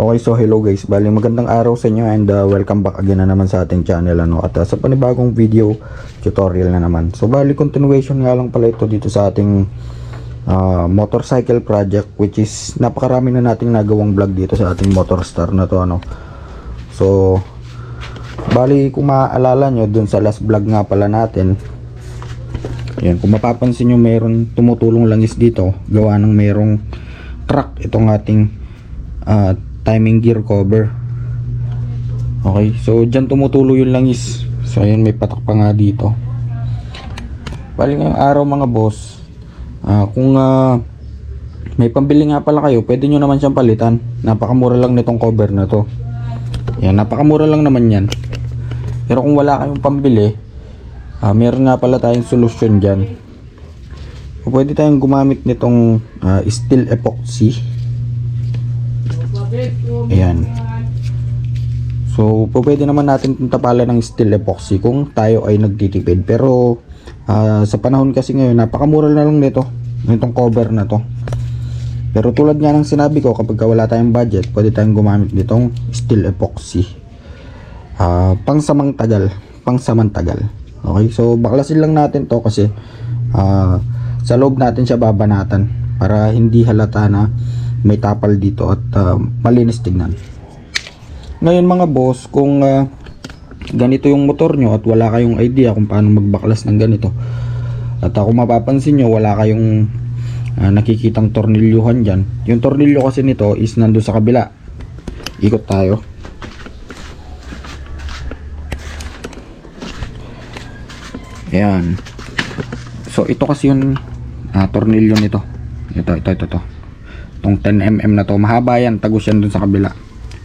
Okay, so hello guys. Bali magandang araw sa inyo and uh, welcome back again na naman sa ating channel ano at uh, sa panibagong video tutorial na naman. So bali continuation nga lang pala ito dito sa ating uh, motorcycle project which is napakarami na nating nagawang vlog dito sa ating Motorstar na to ano. So bali kung maaalala nyo dun sa last vlog nga pala natin yan, kung mapapansin nyo mayroon tumutulong langis dito gawa ng mayroong truck itong ating ah, timing gear cover. Okay so dyan tumutulo yung langis so ayun may patak pa nga dito. Bali ngayong araw mga boss ah, kung ah, may pambili nga pala kayo pwede nyo naman siyang palitan. Napakamura lang nitong cover na to. Yan napakamura lang naman yan. Pero kung wala kayong pambili ah, meron nga pala tayong solusyon dyan. Pwede tayong gumamit nitong ah, steel epoxy Ayan. So, pwede naman natin itong tapalan ng steel epoxy kung tayo ay nagtitipid. Pero, ah, sa panahon kasi ngayon, napakamura na lang nito. Nitong cover na to. Pero tulad nga ng sinabi ko, kapag wala tayong budget, pwede tayong gumamit nitong steel epoxy. Ah, pang samang tagal. Pang samantagal. Okay, so baklasin lang natin to kasi ah, sa loob natin siya babanatan para hindi halata na may tapal dito at ah, malinis tignan. Ngayon mga boss, kung ah, ganito yung motor nyo at wala kayong idea kung paano magbaklas ng ganito at ako mapapansin nyo wala kayong ah, nakikitang tornilyuhan dyan yung tornilyo kasi nito is nandun sa kabila ikot tayo Ayan. So ito kasi yung ah, tornilyo nito. Ito, ito, ito, ito. Itong 10mm na to. Mahaba yan. Tagos yan dun sa kabila.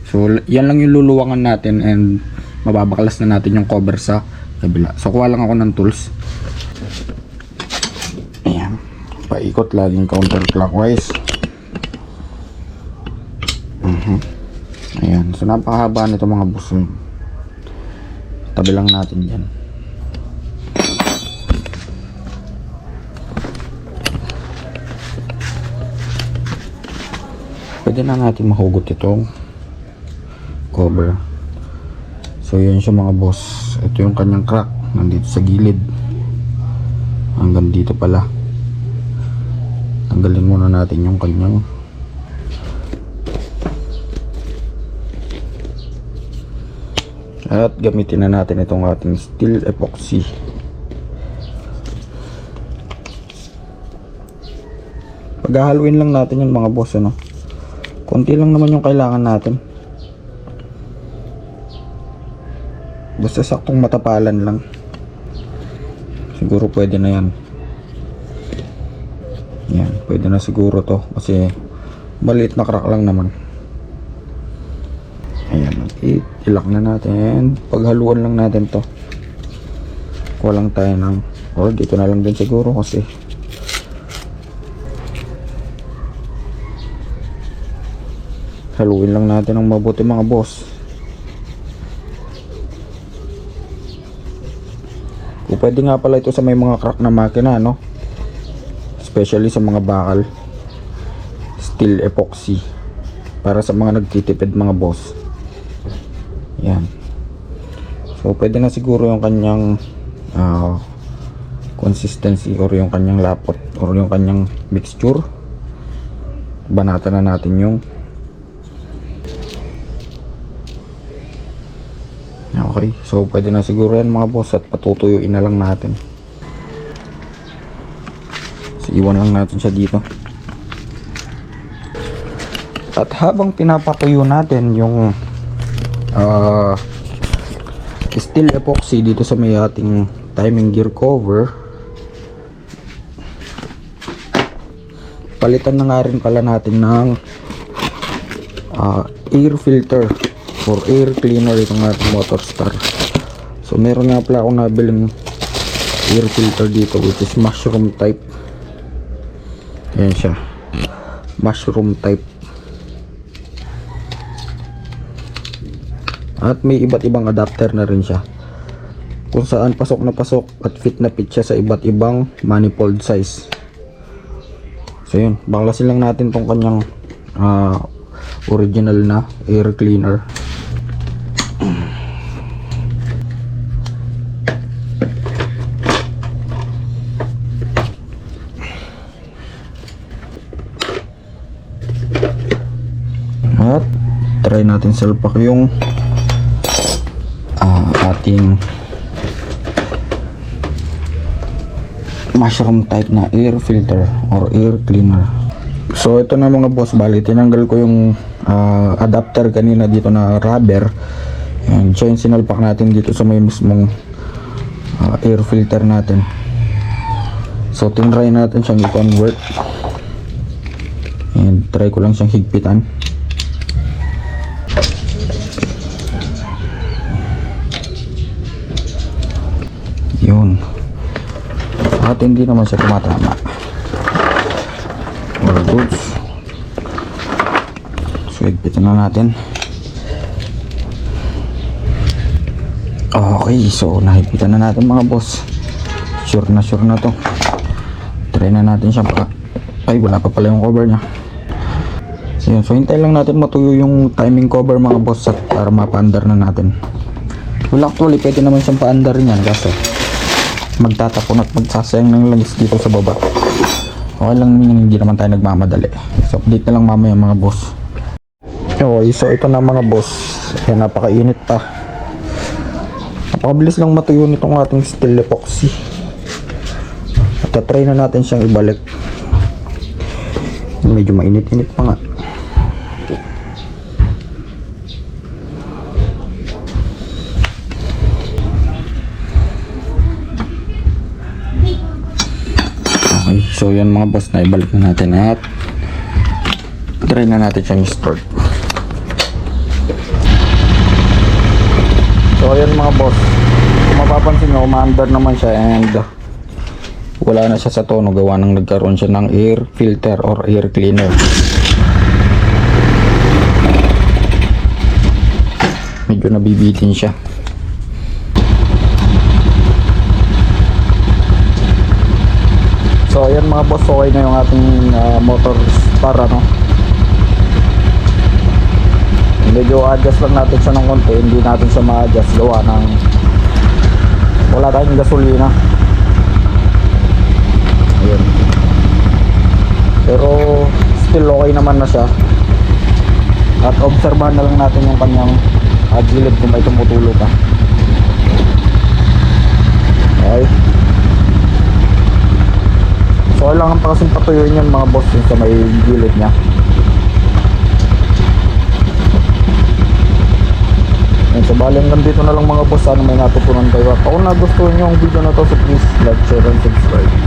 So yan lang yung luluwangan natin and mababaklas na natin yung cover sa kabila. So kuha lang ako ng tools. Ayan. Paikot laging counterclockwise. Mhm. Ayan. So napakahaba nito mga boss. Tabi lang natin yan. Pwede na natin mahugot itong cover. So yun siya mga boss. Ito yung kanyang crack. Nandito sa gilid. Hanggang dito pala. Tanggalin muna natin yung kanyang at gamitin na natin itong ating steel epoxy. Paghahaluin lang natin yung mga boss ano konti lang naman yung kailangan natin. Basta saktong matapalan lang. Siguro pwede na yan. Yan pwede na siguro to kasi maliit na crack lang naman. Ayan ilak na natin. Paghaluan lang natin to. Kuha lang tayo ng or dito na lang din siguro kasi haluin lang natin ng mabuti mga boss. Kung pwede nga pala ito sa may mga crack na makina no? Especially sa mga bakal. Steel epoxy. Para sa mga nagtitipid mga boss. Yan. So pwede na siguro yung kanyang ah, consistency or yung kanyang lapot or yung kanyang mixture. Banatan na natin yung Okay, so pwede na siguro yan mga boss at patutuyuin na lang natin. So iwan lang natin siya dito. At habang pinapatuyo natin yung ah, steel epoxy dito sa may ating timing gear cover, palitan na nga rin pala natin ng ah, air filter or air cleaner itong ating motor star. So meron nga pala akong nabiling air filter dito which is mushroom type. Yan siya. Mushroom type. At may iba't ibang adapter na rin siya. Kung saan pasok na pasok at fit na fit siya sa iba't ibang manifold size. So yun. Baklasin lang natin tong kanyang ah, original na air cleaner. At try natin salpak yung ah, ating mushroom type na air filter or air cleaner. So ito na mga boss, bali tinanggal ko yung ah, adapter kanina dito na rubber. And yung sinalpak natin dito sa may mismong ah, air filter natin. So tinry natin siyang i-convert. And try ko lang siyang higpitan. At hindi naman siya tumatama. All goods. So, higpitan na natin. Okay, so nahigpitan na natin mga boss. Sure na sure na to. Try na natin siya pa. Ay, wala pa pala yung cover niya. Yun. so hintay lang natin matuyo yung timing cover mga boss at para mapaandar na natin. Well, actually, pwede naman siyang paandar niyan kaso magtatapon at magsasayang ng langis dito sa baba. Okay lang yun, hindi naman tayo nagmamadali. So, update na lang mamaya mga boss. Okay, so ito na mga boss. Ayan, napakainit pa. Napakabilis lang matuyo nitong ating steel epoxy. At try na natin siyang ibalik. Medyo mainit-init pa nga. Okay, so yan mga boss na ibalik na natin at try na natin siyang start. So ayan mga boss, kung mapapansin nyo, umaandar naman siya and wala na siya sa tono gawa nang nagkaroon siya ng air filter or air cleaner. Medyo nabibitin siya. So ayan mga boss, okay na yung ating ah, motor star ano. Medyo adjust lang natin siya ng konti, hindi natin siya ma-adjust gawa ng wala tayong gasolina. Ayun. Pero still okay naman na siya. At obserbahan na lang natin yung kanyang uh, gilid kung may tumutulo pa. Okay. Kailangan pa kasing patuyuin yan mga boss yung sa may gilid niya. Yan, so bali hanggang dito na lang mga boss. Sana may natutunan kayo. At kung nagustuhan nyo ang video na to, so please like, share, and subscribe.